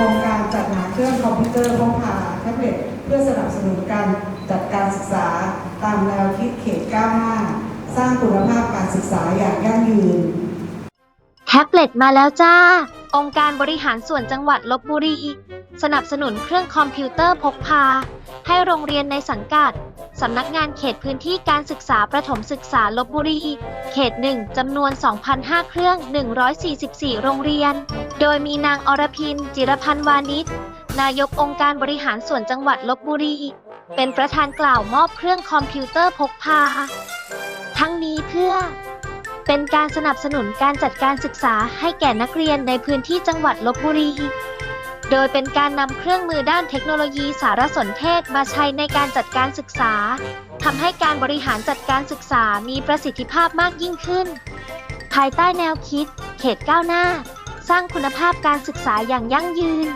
ครงการจัดหาเครื่องคอมพิวเตอร์พกพาแท็บเล็ตเพื่อสนับสนุนการจัดการศึกษาตามแนวคิดเขตก้าวหน้าสร้างคุณภาพการศึกษาอย่างยั่งยืน แท็บเล็ตมาแล้วจ้า องค์การบริหารส่วนจังหวัดลบบุรี สนับสนุนเครื่องคอมพิวเตอร์พกพา ให้โรงเรียนในสังกัด สำนักงานเขตพื้นที่การศึกษาประถมศึกษาลบบุรี เขต 1 จำนวน 2,005 เครื่อง 144 โรงเรียน โดยมีนางอรพิน จิรพันธ์วานิช นายกองค์การบริหารส่วนจังหวัดลบบุรี เป็นประธานกล่าวมอบเครื่องคอมพิวเตอร์พกพา ทั้งนี้เพื่อ เป็นการสนับสนุนการจัดการศึกษาให้แก่นักเรียนในพื้นที่จังหวัดลบบุรี โดยเป็นการนำเครื่องมือด้านเทคโนโลยีสารสนเทศมาใช้ในการจัดการศึกษาทำให้การบริหารจัดการศึกษามีประสิทธิภาพมากยิ่งขึ้น ภายใต้แนวคิด เขตก้าวหน้า สร้างคุณภาพการศึกษาอย่างยั่งยืน